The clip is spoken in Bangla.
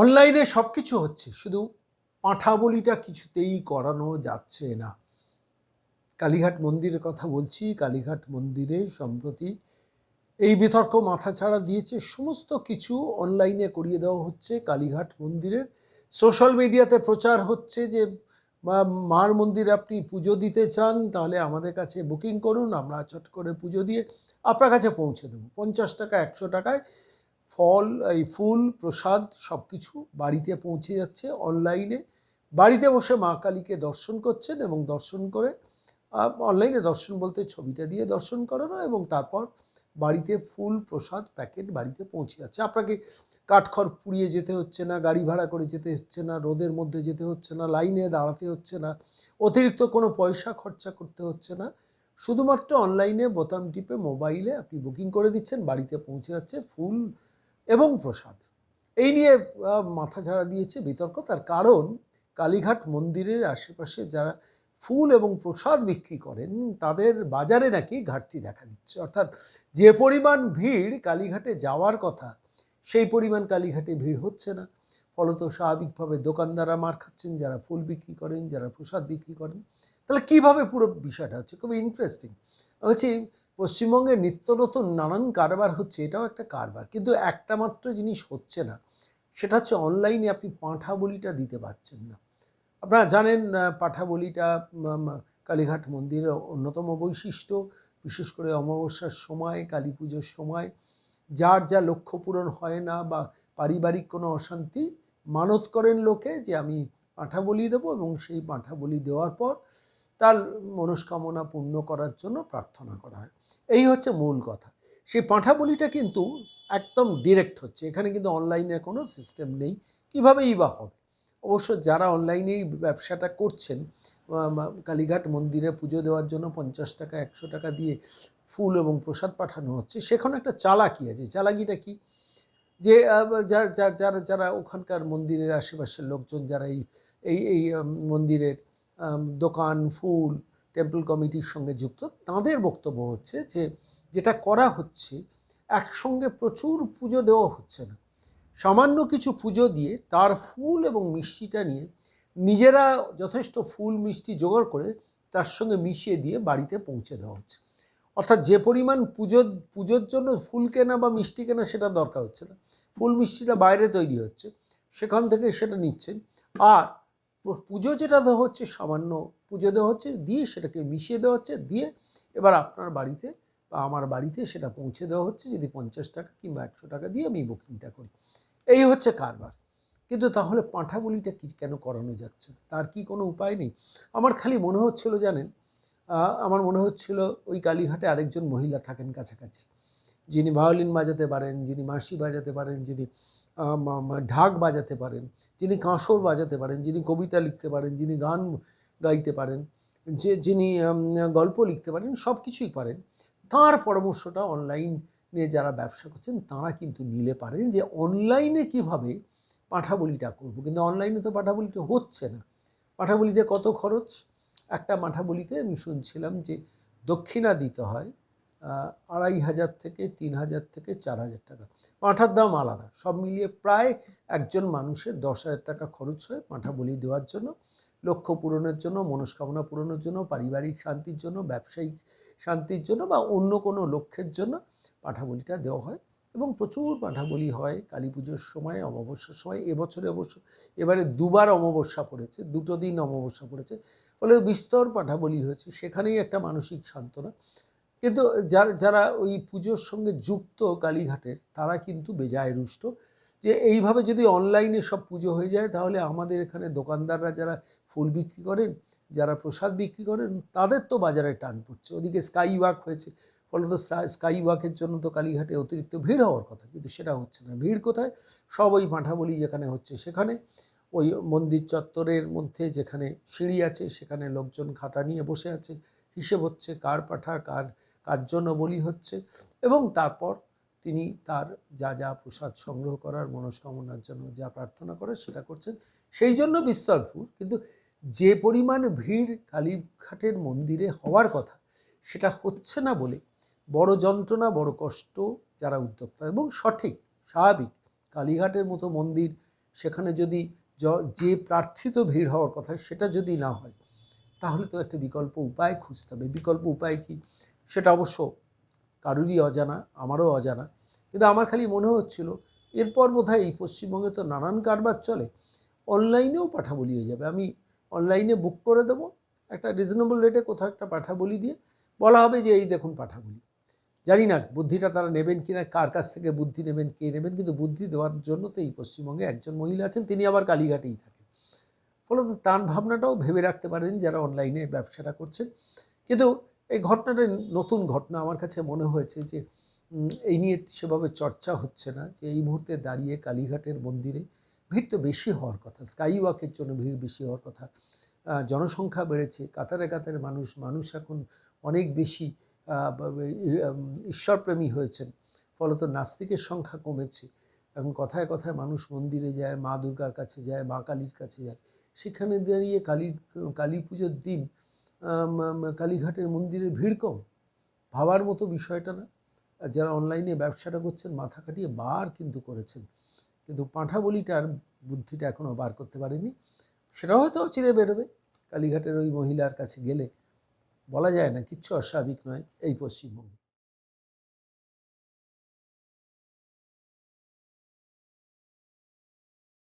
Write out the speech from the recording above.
অনলাইনে সব কিছু হচ্ছে, শুধু পাঁঠা বলিটা কিছুতেই করানো যাচ্ছে না। কালীঘাট মন্দিরের কথা বলছি, কালীঘাট মন্দিরে সম্প্রতি এই বিতর্ক মাথাছাড়া দিয়েছে, সমস্ত কিছু অনলাইনে করিয়ে দেওয়া হচ্ছে কালীঘাট মন্দিরের। সোশ্যাল মিডিয়াতে প্রচার হচ্ছে যে মার মন্দির আপনি পুজো দিতে চান, তাহলে আমাদের কাছে বুকিং করুন, আমরা চট করে পুজো দিয়ে আপনার কাছে পৌঁছে দেবো। পঞ্চাশ টাকা, একশো টাকায় ফল, এই ফুল, প্রসাদ সব কিছু বাড়িতে পৌঁছে যাচ্ছে অনলাইনে। বাড়িতে বসে মা কালীকে দর্শন করছেন এবং দর্শন করে অনলাইনে দর্শন বলতে ছবিটা দিয়ে দর্শন করানো এবং তারপর বাড়িতে ফুল, প্রসাদ, প্যাকেট বাড়িতে পৌঁছে যাচ্ছে। আপনাকে কাঠখড় পুড়িয়ে যেতে হচ্ছে না, গাড়ি ভাড়া করে যেতে হচ্ছে না, রোদের মধ্যে যেতে হচ্ছে না, লাইনে দাঁড়াতে হচ্ছে না, অতিরিক্ত কোনো পয়সা খরচা করতে হচ্ছে না। শুধুমাত্র অনলাইনে বোতাম টিপে মোবাইলে আপনি বুকিং করে দিচ্ছেন, বাড়িতে পৌঁছে যাচ্ছে, ফুল এবং প্রসাদ। এই নিয়ে মাথা ঝাড়া দিয়েছে বিতর্ক। তার কারণ, কালীঘাট মন্দিরের আশেপাশে যারা ফুল এবং প্রসাদ বিক্রি করেন, তাদের বাজারে নাকি ঘাটতি দেখা দিচ্ছে। অর্থাৎ, যে পরিমাণ ভিড় কালীঘাটে যাওয়ার কথা, সেই পরিমাণ কালীঘাটে ভিড় হচ্ছে না। ফলত স্বাভাবিকভাবে দোকানদাররা মার খাচ্ছেন, যারা ফুল বিক্রি করেন, যারা প্রসাদ বিক্রি করেন। তাহলে কীভাবে পুরো বিষয়টা হচ্ছে? খুবই ইন্টারেস্টিং হচ্ছে পশ্চিমবঙ্গে নিত্য নতুন নানান কারবার হচ্ছে এটাও একটা কারবার। কিন্তু একটা মাত্র জিনিস হচ্ছে না সেটা হচ্ছে অনলাইনে আপনি পাঁঠা বলিটা দিতে পারছেন না। আপনারা জানেন আহ, পাঁঠা বলিটা কালীঘাট মন্দিরের অন্যতম বৈশিষ্ট্য বিশেষ করে অমাবস্যার সময় কালী পুজোর সময়। যার যা লক্ষ্য পূরণ হয় না বা পারিবারিক কোনো অশান্তি মানত করেন লোকে যে আমি পাঁঠা বলি দেবো এবং সেই পাঁঠা বলি দেওয়ার পর তার মনস্কামনা পূর্ণ করার জন্য প্রার্থনা করা হয়। এই হচ্ছে মূল কথা। সেই পাঁঠা বলিটা কিন্তু একদম ডিরেক্ট হচ্ছে। এখানে কিন্তু অনলাইনের কোনো সিস্টেম নেই। কীভাবেই বা হবে? অবশ্য যারা অনলাইনে এই ব্যবসাটা করছেন কালীঘাট মন্দিরে পুজো দেওয়ার জন্য পঞ্চাশ টাকা, একশো টাকা দিয়ে ফুল এবং প্রসাদ পাঠানো হচ্ছে, সেখানে একটা চালাকি আছে। চালাকিটা কি? যে যারা যারা ওখানকার মন্দিরের আশেপাশের লোকজন, যারা এই এই মন্দিরের দোকান, ফুল, টেম্পল কমিটির সঙ্গে যুক্ত। তাদের বক্তব্য হচ্ছে যে, যেটা করা হচ্ছে, একসঙ্গে প্রচুর পুজো দেওয়া হচ্ছে না। সামান্য কিছু পুজো দিয়ে তার ফুল এবং মিষ্টিটা নিয়ে নিজেরা যথেষ্ট ফুল, মিষ্টি জোগাড় করে তার সঙ্গে মিশিয়ে দিয়ে বাড়িতে পৌঁছে দেওয়া হচ্ছে। অর্থাৎ যে পরিমাণ পুজো, পুজোর জন্য ফুল কেনা বা মিষ্টি কেনা সেটা দরকার হচ্ছে না। ফুল, মিষ্টিটা বাইরে তৈরি হচ্ছে, সেখান থেকে সেটা নিচ্ছেন। আর পুজো যেটা দেওয়া হচ্ছে সামান্য পুজো দেওয়া হচ্ছে, দিয়ে সেটাকে মিশিয়ে দেওয়া হচ্ছে, দিয়ে এবার আপনার বাড়িতে বা আমার বাড়িতে সেটা পৌঁছে দেওয়া হচ্ছে, যদি পঞ্চাশ টাকা কিংবা একশো টাকা দিয়ে আমি বুকিংটা করি। এই হচ্ছে কারবার। কিন্তু তাহলে পাঁঠা বলিটা কি কেন করানো যাচ্ছে? তার কি কোনো উপায় নেই? আমার খালি মনে হচ্ছিল জানেন আমার মনে হচ্ছিল ওই কালীঘাটে আরেকজন মহিলা থাকেন কাছাকাছি। যিনি ভায়োলিন বাজাতে পারেন, যিনি মাসি বাজাতে পারেন, যিনি ঢাক বাজাতে পারেন, যিনি কাঁসর বাজাতে পারেন, যিনি কবিতা লিখতে পারেন, যিনি গান গাইতে পারেন, যে, যিনি গল্প লিখতে পারেন, সব কিছুই পারেন, তার পরামর্শটা অনলাইনে যারা ব্যবসা করছেন, তারা কিন্তু নিলে পারেন যে অনলাইনে কীভাবে পাঠাবলিটা করব। কিন্তু অনলাইনে তো পাঠাবলিটা হচ্ছে না। পাঠাবলিতে কত খরচ? একটা মাঠাবলিতে আমি শুনছিলাম যে দক্ষিণা দিতে হয় আড়াই হাজার থেকে তিন হাজার থেকে চার হাজার টাকা। পাঁঠার দাম আলাদা। সব মিলিয়ে প্রায় একজন মানুষের দশ হাজার টাকা খরচ হয় পাঁঠা বলি দেওয়ার জন্য, লক্ষ্য পূরণের জন্য, মনস্কামনা পূরণের জন্য, পারিবারিক শান্তির জন্য, ব্যবসায়িক শান্তির জন্য বা অন্য কোনো লক্ষ্যের জন্য পাঠাবলিটা দেওয়া হয় এবং প্রচুর পাঠাবলি হয় কালী পুজোর সময়, অমাবস্যার সময়। এবছরে অবশ্য এবারে দুবার অমাবস্যা পড়েছে, দুটো দিন অমাবস্যা পড়েছে। ফলে বিস্তর পাঠাবলি হয়েছে। সেখানেই একটা মানসিক সান্ত্বনা। কিন্তু যারা যারা ওই পুজোর সঙ্গে যুক্ত কালীঘাটের, তারা কিন্তু বেজায় রুষ্ট যে এইভাবে যদি অনলাইনে সব পুজো হয়ে যায়, তাহলে আমাদের এখানে দোকানদাররা যারা ফুল বিক্রি করেন, যারা প্রসাদ বিক্রি করেন, তাদের তো বাজারে টান পড়ছে। ওদিকে স্কাই ওয়াক হয়েছে, ফলত স্কাই ওয়াকের জন্য তো কালীঘাটে অতিরিক্ত ভিড় হওয়ার কথা, কিন্তু সেটা হচ্ছে না। ভিড় কোথায়? সব ওই পাঁঠাবলি যেখানে হচ্ছে সেখানে। ওই মন্দির চত্বরের মধ্যে যেখানে সিঁড়ি আছে, সেখানে লোকজন খাতা নিয়ে বসে আছে। হিসেব হচ্ছে কার পাঠা, কার কার জন্য বলি হচ্ছে এবং তারপর তিনি তার যা যা প্রসাদ সংগ্রহ করার, মনস্কামনার জন্য যা প্রার্থনা করে সেটা করছেন। সেই জন্য বিস্তর ফুল কিন্তু যে পরিমাণ ভিড় কালীঘাটের মন্দিরে হওয়ার কথা, সেটা হচ্ছে না বলে বড় যন্ত্রণা, বড় কষ্ট যারা উদ্যোক্তা এবং সঠিক, স্বাভাবিক কালীঘাটের মতো মন্দির, সেখানে যদি যে প্রার্থিত ভিড় হওয়ার কথা সেটা যদি না হয়, তাহলে তো একটা বিকল্প উপায় খুঁজতে হবে। বিকল্প উপায় কি? সেটা অবশ্য কারুরই অজানা, আমারও অজানা। কিন্তু আমার খালি মনে হচ্ছিল, এরপর বোধ হয় এই পশ্চিমবঙ্গে তো নানান কারবার চলে, অনলাইনেও পাঠা বলি হয়ে যাবে। আমি অনলাইনে বুক করে দেবো, একটা রিজনেবল রেটে কোথাও একটা পাঠা বলি দিয়ে, বলা হবে যে এই দেখুন পাঠা বলি জানি না বুদ্ধিটা তারা নেবেন কি না কার কাছ থেকে বুদ্ধি নেবেন, কে নেবেন, কিন্তু বুদ্ধি দেওয়ার জন্য তো এই পশ্চিমবঙ্গে একজন মহিলা আছেন, তিনি আবার কালীঘাটেই থাকেন। ফলত তার ভাবনাটাও ভেবে রাখতে পারেন যারা অনলাইনে ব্যবসাটা করছেন। কিন্তু এই ঘটনাটা নতুন ঘটনা। আমার কাছে মনে হয়েছে যে এই নিয়ে সেভাবে চর্চা হচ্ছে না যে, এই মুহূর্তে দাঁড়িয়ে কালীঘাটের মন্দিরে ভিড় তো বেশি হওয়ার কথা স্কাই ওয়াকের জন্য ভিড় বেশি হওয়ার কথা। জনসংখ্যা বেড়েছে, কাতারে কাতারে মানুষ মানুষ এখন অনেক বেশি ঈশ্বরপ্রেমী হয়েছেন, ফলত নাস্তিকের সংখ্যা কমেছে। এখন কথায় কথায় মানুষ মন্দিরে যায়, মা দুর্গার কাছে যায়, মা কালীর কাছে যায়। সেখানে দাঁড়িয়ে কালী কালী পুজোর দিন কালীঘাটের মন্দিরে ভিড় কম। ভাবার মতো বিষয়টা না। আর যারা অনলাইনে ব্যবসাটা করছেন, মাথা কাটিয়ে বার কিন্তু করেছেন। কিন্তু পাঁঠা বলিটার বুদ্ধিটা এখনও বার করতে পারেনি সেটা হয়তো চিরে বেরোবে। কালীঘাটের ওই মহিলার কাছে গেলে বলা যায় না, কিচ্ছু অস্বাভাবিক নয় এই পশ্চিমবঙ্গে।